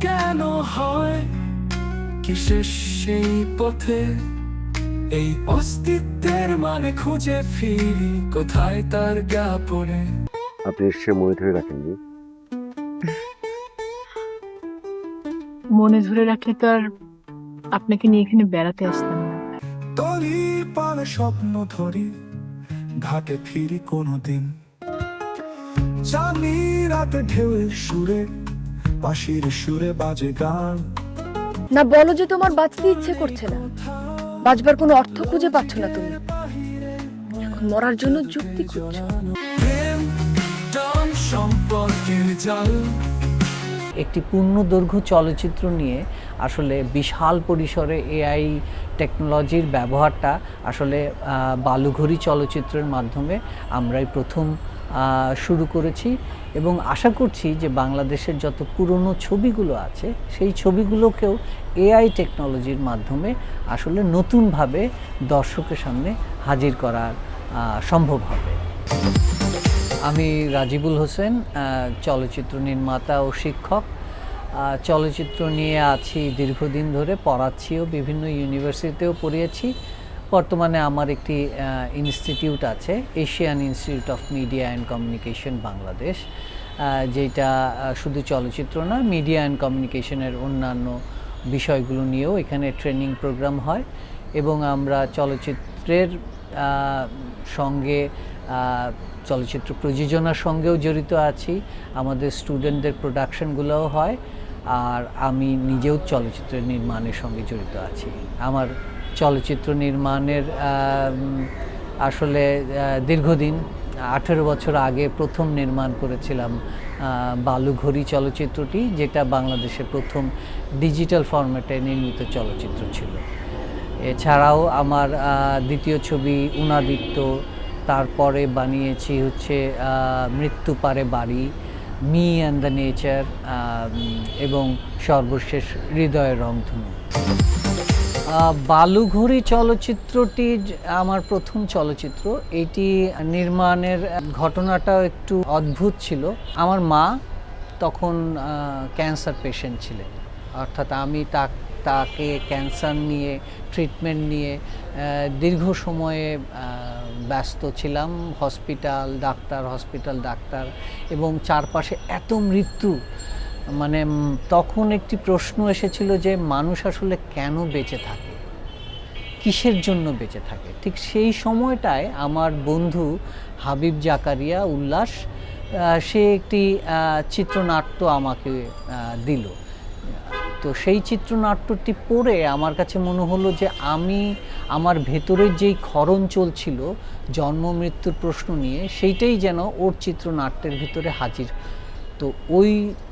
কেন হয়? কিসের সেই পথে? এই অস্তিত্বের মানে খুঁজে ফিরি কোথায় তার জ্ঞাপনে? আপনি নিশ্চয়ই মনে ধরে রাখেননি? মনে ধরে রাখলে তো আর আপনাকে নিয়ে এখানে বেড়াতে আসতাম না। তরি পালে স্বপ্ন ধরি ঘাটে ফিরি কোনোদিন। জানি রাতে ঢেউয়ের সুরে পাশির সুরে বাজে গান। না বলো যে তোমার বাঁচতে ইচ্ছে করছে না। বাঁচবার কোনো অর্থ খুঁজে পাচ্ছ না তুমি। এখন মরার জন্য যুক্তি খুঁজছো। একটি পূর্ণদৈর্ঘ্য চলচ্চিত্র নিয়ে আসলে বিশাল পরিসরে এআই টেকনোলজির ব্যবহারটা আসলে আহ, বালুঘড়ি চলচ্চিত্রের মাধ্যমে আমরাই প্রথম শুরু করেছি এবং আশা করছি যে বাংলাদেশের যত পুরনো ছবিগুলো আছে, সেই ছবিগুলোকেও এআই টেকনোলজির মাধ্যমে আসলে নতুনভাবে দর্শকের সামনে হাজির করার সম্ভব হবে। আমি রাজিবুল হোসেন চলচ্চিত্র নির্মাতা ও শিক্ষক। চলচ্চিত্র নিয়ে আছি দীর্ঘদিন ধরে পড়াচ্ছিও বিভিন্ন ইউনিভার্সিটিতেও পড়িয়েছি। বর্তমানে আমার একটি ইনস্টিটিউট আছে, Asian institute of media and communication Bangladesh যেটা শুধু চলচ্চিত্র না মিডিয়া অ্যান্ড কমিউনিকেশনের অন্যান্য বিষয়গুলো নিয়েও এখানে ট্রেনিং প্রোগ্রাম হয় এবং আমরা চলচ্চিত্রের সঙ্গে চলচ্চিত্র প্রযোজনার সঙ্গেও জড়িত আছি, আমাদের স্টুডেন্টদের প্রোডাকশনগুলোও হয়, আর আমি নিজেও চলচ্চিত্র নির্মাণের সঙ্গে জড়িত আছি। আমার চলচ্চিত্র নির্মাণের আসলে দীর্ঘদিন, আঠেরো বছর আগে প্রথম নির্মাণ করেছিলাম বালুঘড়ি চলচ্চিত্রটি, যেটা বাংলাদেশের প্রথম ডিজিটাল ফরম্যাটে নির্মিত চলচ্চিত্র ছিল। এছাড়াও আমার দ্বিতীয় ছবি উনাদিত্য, তারপরে বানিয়েছি হচ্ছে মৃত্যু পারে বাড়ি, মি অ্যান্ড দ্য নেচার এবং সর্বশেষ হৃদয়ের রংধনু। বালুঘড়ি চলচ্চিত্রটি আমার প্রথম চলচ্চিত্র, এটি নির্মাণের ঘটনাটাও একটু অদ্ভুত ছিল। আমার মা তখন ক্যান্সার পেশেন্ট ছিলেন। অর্থাৎ আমি তাকে ক্যান্সার নিয়ে ট্রিটমেন্ট নিয়ে দীর্ঘ সময়ে ব্যস্ত ছিলাম। হসপিটাল ডাক্তার হসপিটাল ডাক্তার এবং চারপাশে এত মৃত্যু মানে তখন একটি প্রশ্ন এসেছিল যে মানুষ আসলে কেন বেঁচে থাকে? কিসের জন্য বেঁচে থাকে? ঠিক সেই সময়টায় আমার বন্ধু হাবিব জাকারিয়া উল্লাস সে একটি চিত্রনাট্য আমাকে দিল। তো সেই চিত্রনাট্যটি পড়ে আমার কাছে মনে হলো যে আমি আমার ভেতরের যেই ক্ষরণ চলছিল, জন্ম, মৃত্যুর প্রশ্ন নিয়ে, সেইটাই যেন ওর চিত্রনাট্যের ভিতরে হাজির তো ওই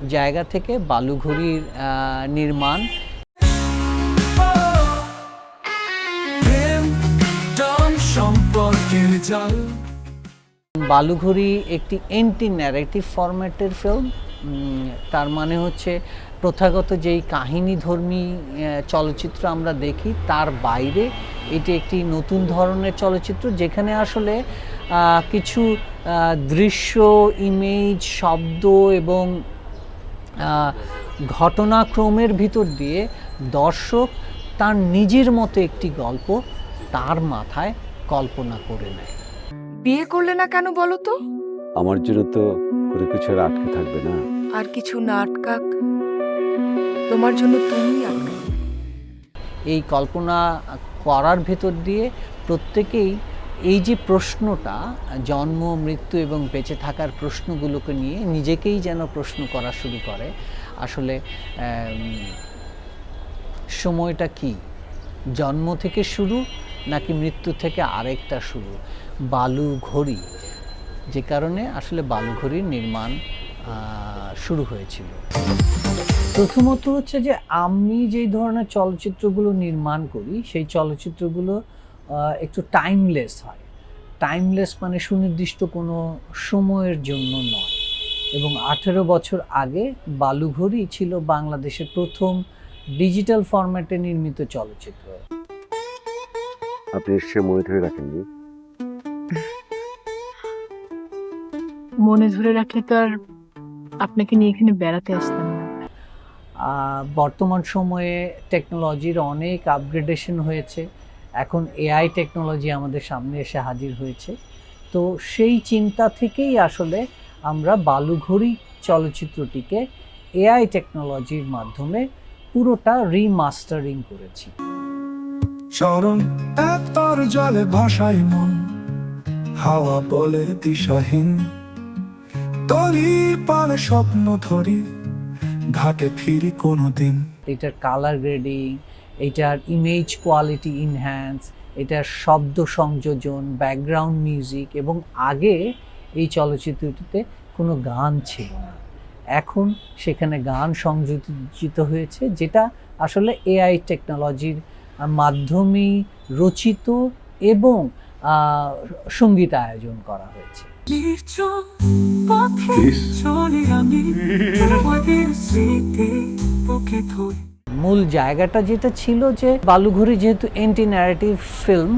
জায়গা থেকে বালুঘড়ির নির্মাণ। বালুঘড়ি একটি এন্টি ন্যারেটিভ ফরম্যাটের ফিল্ম তার মানে হচ্ছে প্রথাগত যেই কাহিনীধর্মী চলচ্চিত্র আমরা দেখি তার বাইরে এটি একটি নতুন ধরনের চলচ্চিত্র যেখানে আসলে কিছু আহ, দৃশ্য ইমেজ শব্দ এবং আহ, ঘটনাক্রমের ভিতর দিয়ে দর্শক তার নিজের মতো একটি গল্প তার মাথায় কল্পনা করে নেয়। বিয়ে করলে না কেন বলো তো? আমার জন্য তো কোনো কিছু আর আটকে থাকবে না। আর কিছু না আটকাক। তোমার জন্য তুমি আটকাক এই কল্পনা করার ভেতর দিয়ে প্রত্যেকেই এই যে প্রশ্নটা, জন্ম, মৃত্যু এবং বেঁচে থাকার প্রশ্নগুলোকে নিয়ে নিজেকেই যেন প্রশ্ন করা শুরু করে, আসলে সময়টা কি? জন্ম থেকে শুরু নাকি মৃত্যু থেকে আরেকটা শুরু? বালু ঘড়ি, যে কারণে আসলে বালু ঘড়ির নির্মাণ শুরু হয়েছিল। প্রথমত হচ্ছে যে আমি যেই ধরনের চলচ্চিত্রগুলো নির্মাণ করি, সেই চলচ্চিত্রগুলো একটু টাইমলেস হয়। টাইমলেস মানে সুনির্দিষ্ট কোনো সময়ের জন্য নয়। এবং আঠেরো বছর আগে বালুঘড়ি ছিল বাংলাদেশের প্রথম ডিজিটাল ফরম্যাটে নির্মিত চলচ্চিত্র। আপনি মনে ধরে রাখেননি? মনে ধরে রাখলে তো আর আপনাকে নিয়ে এখানে বেড়াতে আসতাম না। আহ, বর্তমান সময়ে টেকনোলজির অনেক আপগ্রেডেশন হয়েছে। এখন এআই টেকনোলজি আমাদের সামনে এসে হাজির হয়েছে। তো সেই চিন্তা থেকেই আসলে আমরা বালুঘড়ি চলচ্চিত্রটিকে এআই টেকনোলজির মাধ্যমে পুরোটা রিমাস্টারিং করেছি। চরণ এক তর জলে ভাসাই মন হাওয়া বলে দিশাহীন। তরি পালে স্বপ্ন ধরি ঘাটে ফিরি কোনোদিন। এটার কালার গ্রেডিং এটার ইমেজ কোয়ালিটি ইনহ্যান্স এটার শব্দ সংযোজন ব্যাকগ্রাউন্ড মিউজিক এবং আগে এই চলচ্চিত্রটিতে কোনো গান ছিল না। এখন সেখানে গান সংযোজিত হয়েছে যেটা আসলে এআই টেকনোলজির মাধ্যমেই রচিত এবং সংগীত আয়োজন করা হয়েছে। চলি আমি মূল জায়গাটা যেটা ছিল যে বালুঘড়ি যেহেতু এন্টি ন্যারেটিভ ফিল্ম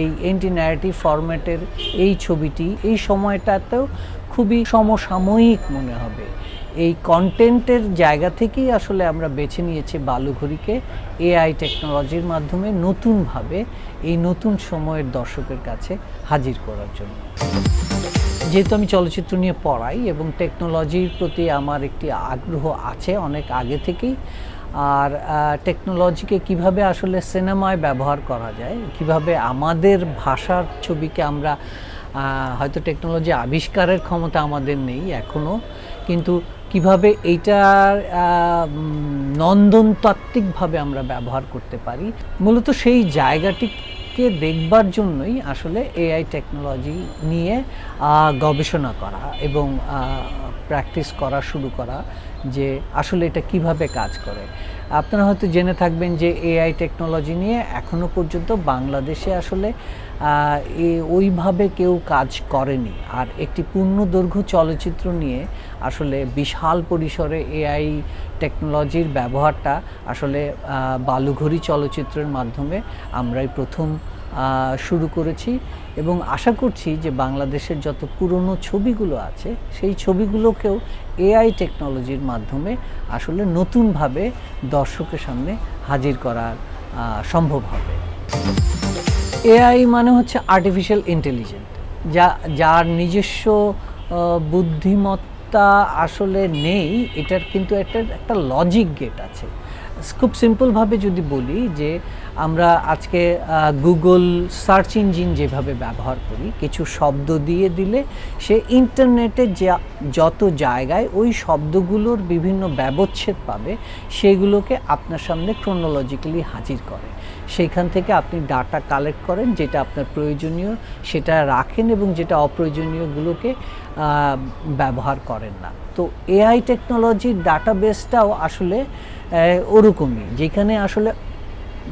এই এন্টি ন্যারেটিভ ফরম্যাটের এই ছবিটি এই সময়টাতেও খুবই সমসাময়িক মনে হবে। এই কন্টেন্টের জায়গা থেকেই আসলে আমরা বেছে নিয়েছি বালুঘড়িকে এআই টেকনোলজির মাধ্যমে নতুনভাবে এই নতুন সময়ের দর্শকের কাছে হাজির করার জন্য। যেহেতু আমি চলচ্চিত্র নিয়ে পড়াই এবং টেকনোলজির প্রতি আমার একটি আগ্রহ আছে অনেক আগে থেকেই আর টেকনোলজিকে কীভাবে আসলে সিনেমায় ব্যবহার করা যায়, কীভাবে আমাদের ভাষার ছবিকে আমরা হয়তো টেকনোলজি আবিষ্কারের ক্ষমতা আমাদের নেই এখনও কিন্তু কীভাবে এইটার নন্দনতাত্ত্বিকভাবে আমরা ব্যবহার করতে পারি। মূলত সেই জায়গাটিকে দেখবার জন্যই আসলে এআই টেকনোলজি নিয়ে গবেষণা করা এবং প্র্যাকটিস করা শুরু করা যে আসলে এটা কীভাবে কাজ করে। আপনারা হয়তো জেনে থাকবেন যে এআই টেকনোলজি নিয়ে এখনও পর্যন্ত বাংলাদেশে আসলে ওইভাবে কেউ কাজ করেনি। আর একটি পূর্ণদৈর্ঘ্য চলচ্চিত্র নিয়ে আসলে বিশাল পরিসরে এআই টেকনোলজির ব্যবহারটা আসলে বালুঘড়ি চলচ্চিত্রের মাধ্যমে আমরাই প্রথম শুরু করেছি। এবং আশা করছি যে বাংলাদেশের যত পুরনো ছবিগুলো আছে, সেই ছবিগুলোকেও এআই টেকনোলজির মাধ্যমে আসলে নতুনভাবে দর্শকের সামনে হাজির করার সম্ভব হবে। এআই মানে হচ্ছে আর্টিফিশিয়াল ইন্টেলিজেন্ট যা, যার নিজস্ব বুদ্ধিমত্তা আসলে নেই, এটার কিন্তু একটা একটা লজিক গেট আছে। খুব সিম্পলভাবে যদি বলি যে আমরা আজকে গুগল সার্চ ইঞ্জিন যেভাবে ব্যবহার করি, কিছু শব্দ দিয়ে দিলে সে ইন্টারনেটে যা, যত জায়গায় ওই শব্দগুলোর বিভিন্ন ব্যবচ্ছেদ পাবে, সেগুলোকে আপনার সামনে ক্রোনোলজিক্যালি হাজির করে। সেইখান থেকে আপনি ডাটা কালেক্ট করেন, যেটা আপনার প্রয়োজনীয়, সেটা রাখেন এবং যেটা অপ্রয়োজনীয়গুলোকে ব্যবহার করেন না। তো এআই টেকনোলজির ডাটাবেসটাও আসলে ওরকমই। যেখানে আসলে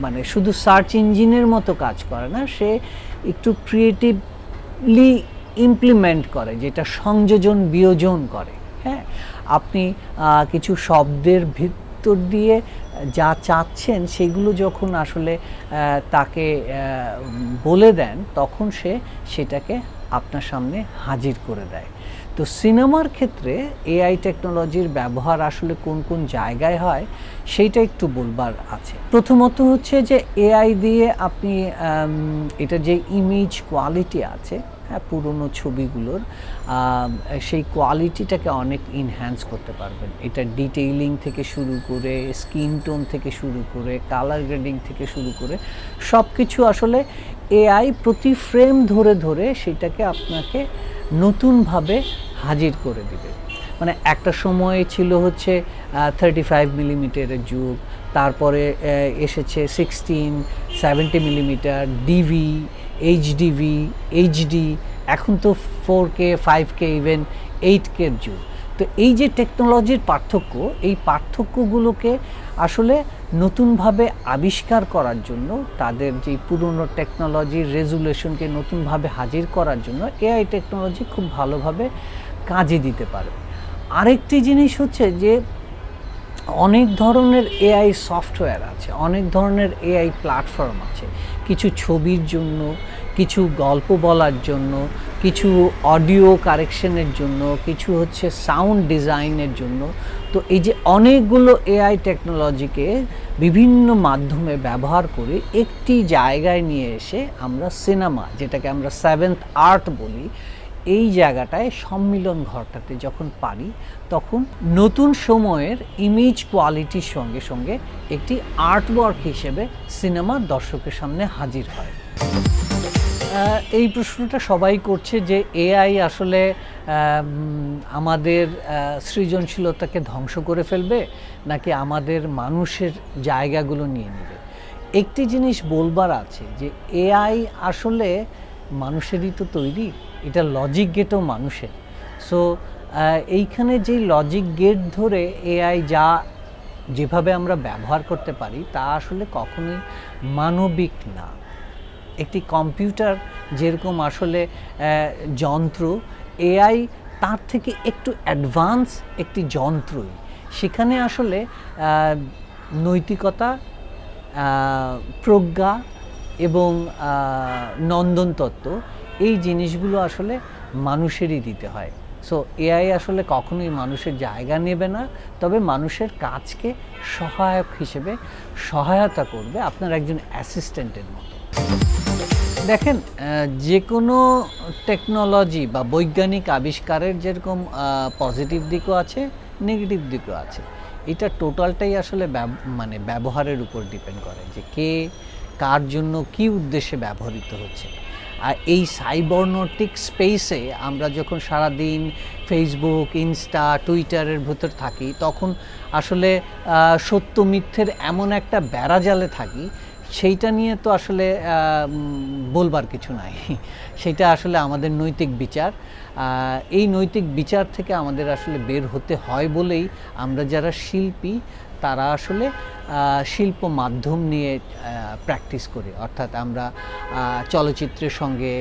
মানে শুধু সার্চ ইঞ্জিনের মতো কাজ করে না, সে একটু ক্রিয়েটিভলি ইমপ্লিমেন্ট করে, যেটা সংযোজন, বিয়োজন করে। হ্যাঁ? আপনি কিছু শব্দের ভিতর দিয়ে যা চাচ্ছেন, সেগুলো যখন আসলে তাকে বলে দেন, তখন সে সেটাকে আপনার সামনে হাজির করে দেয়। তো সিনেমার ক্ষেত্রে এআই টেকনোলজির ব্যবহার আসলে কোন কোন জায়গায় হয়, সেইটা একটু বলবার আছে। প্রথমত হচ্ছে যে এআই দিয়ে আপনি এটা যে ইমেজ কোয়ালিটি আছে হ্যাঁ পুরনো ছবিগুলোর সেই কোয়ালিটিটাকে অনেক ইনহ্যান্স করতে পারবেন। এটা ডিটেইলিং থেকে শুরু করে স্কিন টোন থেকে শুরু করে কালার গ্রেডিং থেকে শুরু করে সব কিছু আসলে এআই প্রতি ফ্রেম ধরে ধরে সেটাকে আপনাকে নতুনভাবে হাজির করে দিবে। মানে একটা সময় ছিল হচ্ছে থার্টি ফাইভ মিলিমিটারের যুগ, তারপরে এসেছে sixteen seventy millimetre DV HDV HD এখন তো four K five K even eight কের যুগ। তো এই যে টেকনোলজির পার্থক্য, এই পার্থক্যগুলোকে আসলে নতুনভাবে আবিষ্কার করার জন্য, তাদের যে পুরনো টেকনোলজির রেজুলেশনকে নতুনভাবে হাজির করার জন্য এআই টেকনোলজি খুব ভালোভাবে কাজে দিতে পারবে আরেকটি জিনিস হচ্ছে যে, অনেক ধরনের এআই সফটওয়্যার আছে, অনেক ধরনের এআই প্ল্যাটফর্ম আছে। কিছু ছবির জন্য, কিছু গল্প বলার জন্য, কিছু অডিও কারেকশনের জন্য, কিছু হচ্ছে সাউন্ড ডিজাইনের জন্য। তো এই যে অনেকগুলো এআই টেকনোলজিকে বিভিন্ন মাধ্যমে ব্যবহার করে একটি জায়গায় নিয়ে এসে আমরা সিনেমা যেটাকে আমরা সেভেন্থ আর্ট বলি এই জায়গাটায় সম্মিলন ঘটাতে যখন পারি, তখন নতুন সময়ের ইমেজ কোয়ালিটির সঙ্গে সঙ্গে একটি আর্টওয়ার্ক হিসেবে সিনেমা দর্শকের সামনে হাজির হয়। এই প্রশ্নটা সবাই করছে যে এআই আসলে আমাদের সৃজনশীলতাকে ধ্বংস করে ফেলবে নাকি আমাদের মানুষের জায়গাগুলো নিয়ে নেবে? একটি জিনিস বলবার আছে যে এআই আসলে মানুষেরই তো তৈরি। এটা লজিক গেটও মানুষের। সো এইখানে যেই লজিক গেট ধরে এআই যা যেভাবে আমরা ব্যবহার করতে পারি তা আসলে কখনোই মানবিক না। একটি কম্পিউটার যেরকম আসলে যন্ত্র এআই তার থেকে একটু অ্যাডভান্স একটি যন্ত্রই। সেখানে আসলে নৈতিকতা প্রজ্ঞা এবং আহ, নন্দন তত্ত্ব এই জিনিসগুলো আসলে মানুষেরই দিতে হয়। সো এআই আসলে কখনোই মানুষের জায়গা নেবে না, তবে মানুষের কাজকে সহায়ক হিসেবে সহায়তা করবে আপনার একজন অ্যাসিস্ট্যান্টের মতো। দেখেন যে কোনো টেকনোলজি বা বৈজ্ঞানিক আবিষ্কারের যেরকম পজিটিভ দিকও আছে নেগেটিভ দিকও আছে, এটা টোটালটাই আসলে মানে ব্যবহারের উপর ডিপেন্ড করে যে কে কার জন্য কি উদ্দেশ্যে ব্যবহৃত হচ্ছে। আর এই সাইবর্নটিক স্পেসে আমরা যখন সারাদিন ফেসবুক ইনস্টা টুইটারের ভেতর থাকি, তখন আসলে সত্য মিথ্যের এমন একটা বেড়াজালে থাকি, সেইটা নিয়ে তো আসলে বলবার কিছু নাই। সেটা আসলে আমাদের নৈতিক বিচার। এই নৈতিক বিচার থেকে আমাদের আসলে বের হতে হয় বলেই আমরা যারা শিল্পী তারা আসলে শিল্প মাধ্যম নিয়ে প্র্যাকটিস করি। অর্থাৎ আমরা চলচ্চিত্রের সঙ্গে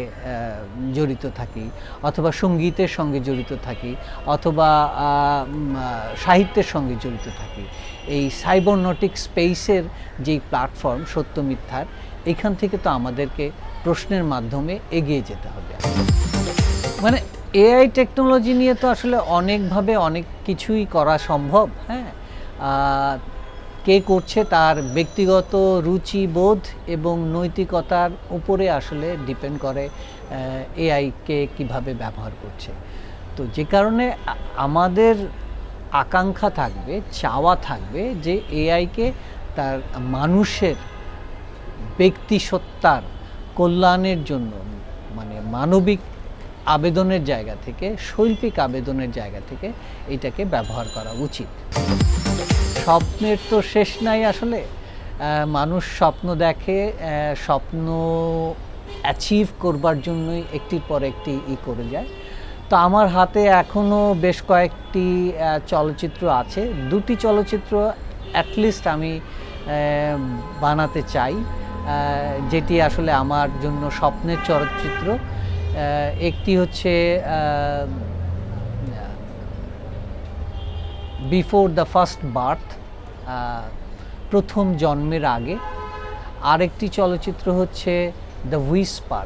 জড়িত থাকি, অথবা সঙ্গীতের সঙ্গে জড়িত থাকি, অথবা সাহিত্যের সঙ্গে জড়িত থাকি। এই সাইবরনটিক স্পেসের যেই প্ল্যাটফর্ম সত্য মিথ্যার, এখান থেকে তো আমাদেরকে প্রশ্নের মাধ্যমে এগিয়ে যেতে হবে। মানে এআই টেকনোলজি নিয়ে তো আসলে অনেকভাবে অনেক কিছুই করা সম্ভব হ্যাঁ? কে করছে তার ব্যক্তিগত রুচি বোধ এবং নৈতিকতার উপরে আসলে ডিপেন্ড করে এআইকে কীভাবে ব্যবহার করছে। তো যে কারণে আমাদের আকাঙ্ক্ষা থাকবে, চাওয়া থাকবে যে এআইকে তার মানুষের ব্যক্তিসত্তার কল্যাণের জন্য মানে মানবিক আবেদনের জায়গা থেকে, শৈল্পিক আবেদনের জায়গা থেকে এটাকে ব্যবহার করা উচিত। স্বপ্নের তো শেষ নাই আসলে। মানুষ স্বপ্ন দেখে স্বপ্ন অ্যাচিভ করবার জন্যই একটির পর একটি ই করে যায়। তো আমার হাতে এখনও বেশ কয়েকটি চলচ্চিত্র আছে। দুটি চলচ্চিত্র অ্যাটলিস্ট আমি বানাতে চাই। যেটি আসলে আমার জন্য স্বপ্নের চলচ্চিত্র। একটি হচ্ছে বিফোর দ্য ফার্স্ট বার্থ প্রথম জন্মের আগে। আরেকটি চলচ্চিত্র হচ্ছে the whisper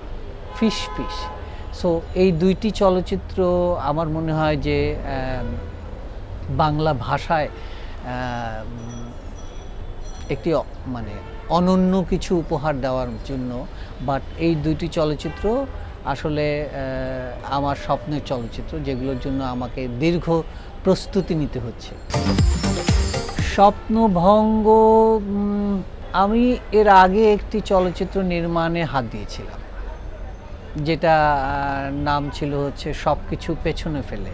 fish fish. So, এই দুইটি চলচ্চিত্র আমার মনে হয় যে বাংলা ভাষায় একটি মানে অনন্য কিছু উপহার দেওয়ার জন্য। বাট এই দুইটি চলচ্চিত্র আসলে আমার স্বপ্নের চলচ্চিত্র, যেগুলোর জন্য আমাকে দীর্ঘ প্রস্তুতি নিতে হচ্ছে। স্বপ্নভঙ্গ আমি এর আগে একটি চলচ্চিত্র নির্মাণে হাত দিয়েছিলাম, যেটা নাম ছিল হচ্ছে সব কিছু পেছনে ফেলে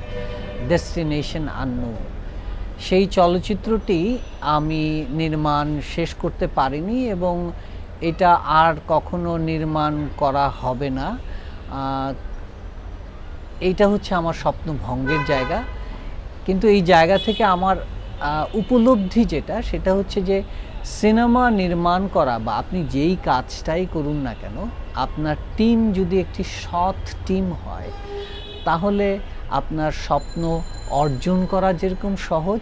ডেস্টিনেশন আননোন সেই চলচ্চিত্রটি আমি নির্মাণ শেষ করতে পারিনি এবং এটা আর কখনো নির্মাণ করা হবে না। এইটা হচ্ছে আমার স্বপ্ন ভঙ্গের জায়গা। কিন্তু এই জায়গা থেকে আমার উপলব্ধি যেটা, সেটা হচ্ছে যে সিনেমা নির্মাণ করা বা আপনি যেই কাজটাই করুন না কেন, আপনার টিম যদি একটি সৎ টিম হয়, তাহলে আপনার স্বপ্ন অর্জন করা যেরকম সহজ,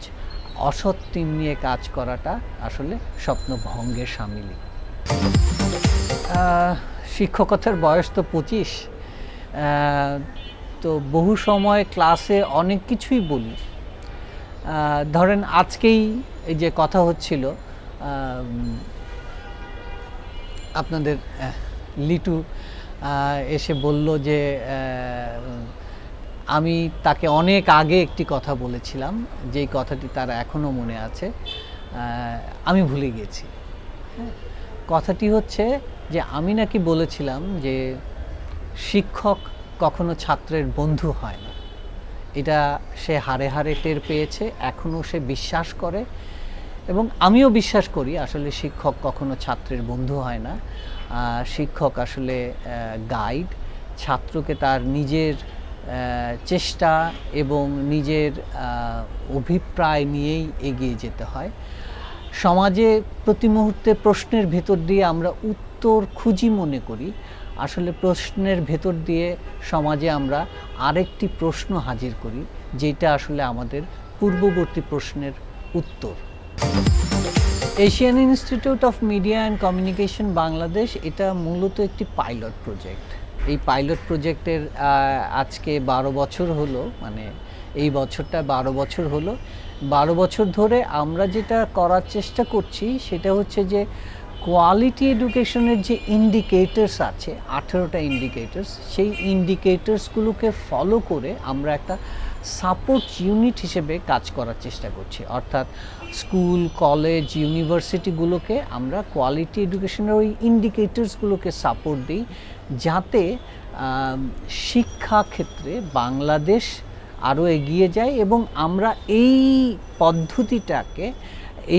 অসৎ টিম নিয়ে কাজ করাটা আসলে স্বপ্ন ভঙ্গের সামিলি। শিক্ষকতার বয়স তো পঁচিশ। তো বহু সময় ক্লাসে অনেক কিছুই বলি। ধরেন আজকেই এই যে কথা হচ্ছিল আপনাদের লিটু এসে বলল যে আমি তাকে অনেক আগে একটি কথা বলেছিলাম, যেই কথাটি তার এখনও মনে আছে আমি ভুলে গেছি। কথাটি হচ্ছে যে, আমি নাকি বলেছিলাম যে শিক্ষক কখনো ছাত্রের বন্ধু হয় না। এটা সে হারে হারে টের পেয়েছে এখনও সে বিশ্বাস করে এবং আমিও বিশ্বাস করি আসলে শিক্ষক কখনো ছাত্রের বন্ধু হয় না। শিক্ষক আসলে গাইড ছাত্রকে তার নিজের চেষ্টা এবং নিজের অভিপ্রায় নিয়েই এগিয়ে যেতে হয়। সমাজে প্রতি মুহূর্তে প্রশ্নের ভেতর দিয়ে আমরা উত্তর খুঁজি মনে করি। আসলে প্রশ্নের ভেতর দিয়ে সমাজে আমরা আরেকটি প্রশ্ন হাজির করি, যেটা আসলে আমাদের পূর্ববর্তী প্রশ্নের উত্তর। Asian institute of media and communication Bangladesh, এটা মূলত একটি পাইলট প্রজেক্ট। এই পাইলট প্রজেক্টের আজকে বারো বছর হলো মানে এই বছরটা বারো বছর হলো। বারো বছর ধরে আমরা যেটা করার চেষ্টা করছি, সেটা হচ্ছে যে কোয়ালিটি এডুকেশনের যে ইন্ডিকেটার্স আছে আঠেরোটা ইন্ডিকেটার্স সেই ইন্ডিকেটার্সগুলোকে ফলো করে আমরা একটা সাপোর্ট ইউনিট হিসেবে কাজ করার চেষ্টা করছি। অর্থাৎ স্কুল কলেজ ইউনিভার্সিটিগুলোকে আমরা কোয়ালিটি এডুকেশনের ওই ইন্ডিকেটার্সগুলোকে সাপোর্ট দিই যাতে আম, শিক্ষা ক্ষেত্রে বাংলাদেশ আরও এগিয়ে যায় এবং আমরা এই পদ্ধতিটাকে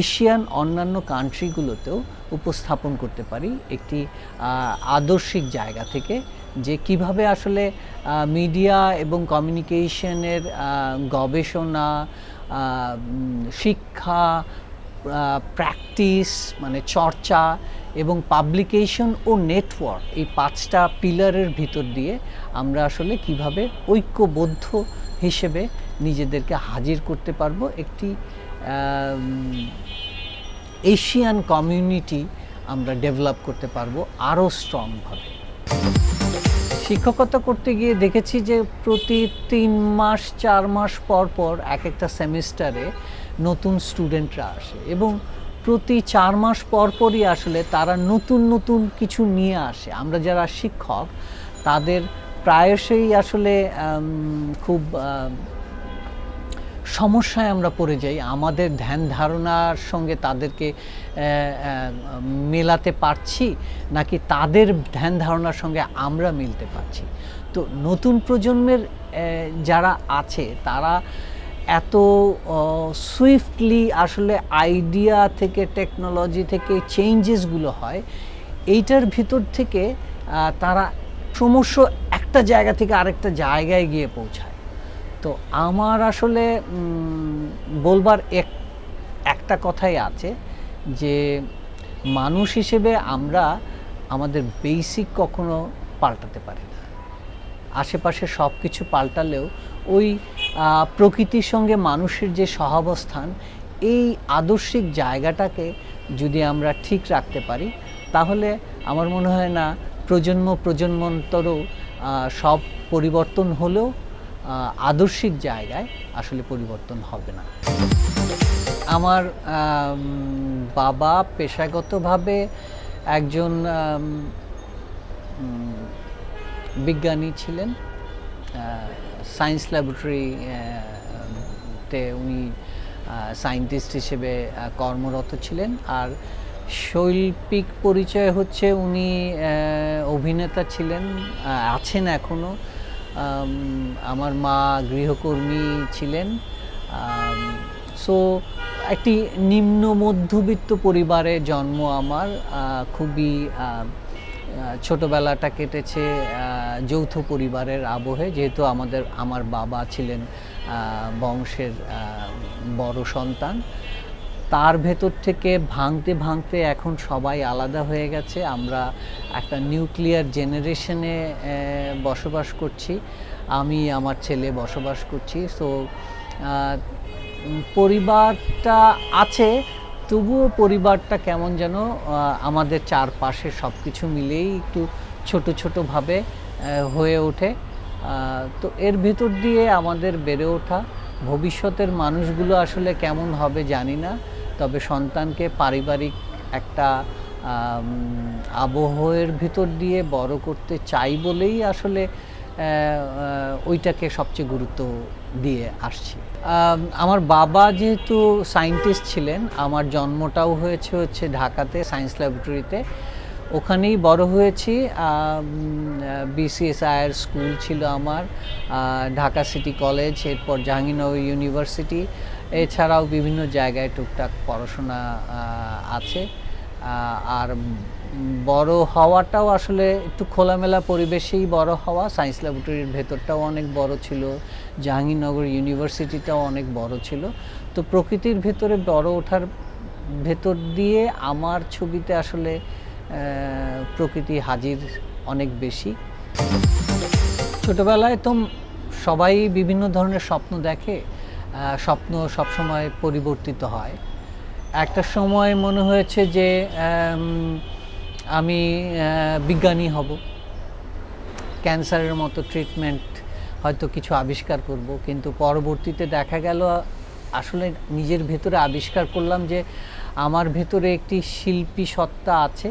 এশিয়ান অন্যান্য কান্ট্রিগুলোতেও উপস্থাপন করতে পারি একটি আদর্শিক জায়গা থেকে যে কীভাবে আসলে মিডিয়া এবং কমিউনিকেশনের গবেষণা শিক্ষা প্র্যাকটিস মানে চর্চা এবং পাবলিকেশন ও নেটওয়ার্ক এই পাঁচটা পিলারের ভিতর দিয়ে আমরা আসলে কীভাবে ঐক্যবদ্ধ হিসেবে নিজেদেরকে হাজির করতে পারব একটি এশিয়ান কমিউনিটি আমরা ডেভেলপ করতে পারব আরও স্ট্রংভাবে শিক্ষকতা করতে গিয়ে দেখেছি যে প্রতি তিন মাস, চার মাস পর পর এক একটা সেমিস্টারে নতুন স্টুডেন্টরা আসে এবং প্রতি চার মাস পর পরই আসলে তারা নতুন নতুন কিছু নিয়ে আসে। আমরা যারা শিক্ষক, তাদের প্রায়শই আসলে খুব সমস্যায় আমরা পড়ে যাই, আমাদের ধ্যান ধারণার সঙ্গে তাদেরকে মেলাতে পারছি নাকি তাদের ধ্যান ধারণার সঙ্গে আমরা মিলতে পারছি? তো নতুন প্রজন্মের যারা আছে তারা এত সুইফটলি আসলে আইডিয়া থেকে টেকনোলজি থেকে চেঞ্জেসগুলো হয়, এইটার ভিতর থেকে তারা ক্রমশ একটা জায়গা থেকে আরেকটা জায়গায় গিয়ে পৌঁছায়। তো আমার আসলে বলবার এক, একটা কথাই আছে যে মানুষ হিসেবে আমরা আমাদের বেসিক কখনো পাল্টাতে পারি না। আশেপাশে সব কিছু পাল্টালেও ওই প্রকৃতির সঙ্গে মানুষের যে সহাবস্থান, এই আদর্শিক জায়গাটাকে যদি আমরা ঠিক রাখতে পারি, তাহলে আমার মনে হয় না প্রজন্ম প্রজন্মান্তরও সব পরিবর্তন হলেও আদর্শিক জায়গায় আসলে পরিবর্তন হবে না। আমার বাবা পেশাগতভাবে একজন বিজ্ঞানী ছিলেন। সায়েন্স ল্যাবরেটরি তে উনি সায়েন্টিস্ট হিসেবে কর্মরত ছিলেন। আর শৈল্পিক পরিচয় হচ্ছে উনি অভিনেতা ছিলেন আছেন এখনও আমার মা গৃহকর্মী ছিলেন। সো একটি নিম্ন মধ্যবিত্ত পরিবারে জন্ম আমার। খুবই ছোটবেলাটা কেটেছে যৌথ পরিবারের আবহে। যেহেতু আমাদের, আমার বাবা ছিলেন বংশের বড় সন্তান। তার ভেতর থেকে ভাঙতে ভাঙতে এখন সবাই আলাদা হয়ে গেছে। আমরা একটা নিউক্লিয়ার জেনারেশনে বসবাস করছি। আমি, আমার ছেলে বসবাস করছি। সো পরিবারটা আছে, তবুও পরিবারটা কেমন যেন আমাদের চারপাশে সব কিছু মিলেই একটু ছোট ছোটোভাবে হয়ে ওঠে। তো এর ভিতর দিয়ে আমাদের বেড়ে ওঠা। ভবিষ্যতের মানুষগুলো আসলে কেমন হবে জানি না। তবে সন্তানকে পারিবারিক একটা আবহের ভিতর দিয়ে বড় করতে চাই বলেই আসলে ওইটাকে সবচেয়ে গুরুত্ব দিয়ে আসছি। আমার বাবা যেহেতু সায়েন্টিস্ট ছিলেন, আমার জন্মটাও হয়েছে হচ্ছে ঢাকাতে, সায়েন্স ল্যাবরেটরিতে। ওখানেই বড় হয়েছি বিসিএসআইয়ের স্কুল ছিল আমার ঢাকা সিটি কলেজ, এরপর জাহাঙ্গীরনগর ইউনিভার্সিটি এছাড়াও বিভিন্ন জায়গায় টুকটাক পড়াশোনা আছে। আর বড় হওয়াটাও আসলে একটু খোলামেলা পরিবেশেই বড় হওয়া। সায়েন্স ল্যাবরেটরির ভেতরটাও অনেক বড় ছিল। জাহাঙ্গীরনগর ইউনিভার্সিটিটাও অনেক বড় ছিল। তো প্রকৃতির ভেতরে বড় ওঠার ভেতর দিয়ে আমার ছবিতে আসলে প্রকৃতি হাজির অনেক বেশি। ছোটবেলায় তো সবাই বিভিন্ন ধরনের স্বপ্ন দেখে। স্বপ্ন সবসময় পরিবর্তিত হয়। একটা সময় মনে হয়েছে যে আমি বিজ্ঞানী হব। ক্যান্সারের মতো ট্রিটমেন্ট হয়তো কিছু আবিষ্কার করব, কিন্তু পরবর্তীতে দেখা গেল, আসলে নিজের ভেতরে আবিষ্কার করলাম যে, আমার ভেতরে একটি শিল্পী সত্তা আছে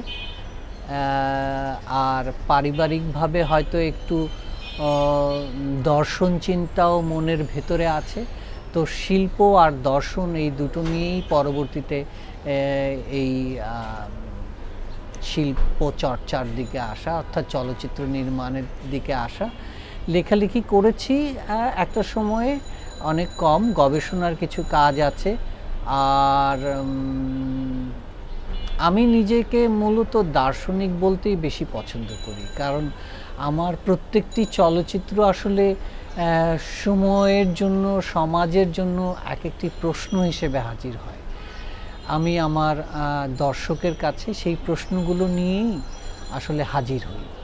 আর পারিবারিকভাবে হয়তো একটু দর্শন চিন্তাও মনের ভেতরে আছে। তো শিল্প আর দর্শন এই দুটো নিয়েই পরবর্তীতে এই শিল্প চর্চার দিকে আসা, অর্থাৎ চলচ্চিত্র নির্মাণের দিকে আসা। লেখালেখি করেছি একটা সময়ে অনেক কম, গবেষণার কিছু কাজ আছে। আর আমি নিজেকে মূলত দার্শনিক বলতেই বেশি পছন্দ করি। কারণ আমার প্রত্যেকটি চলচ্চিত্র আসলে সময়ের জন্য, সমাজের জন্য এক একটি প্রশ্ন হিসেবে হাজির হয়। আমি আমার দর্শকের কাছে সেই প্রশ্নগুলো নিয়েই আসলে হাজির হই।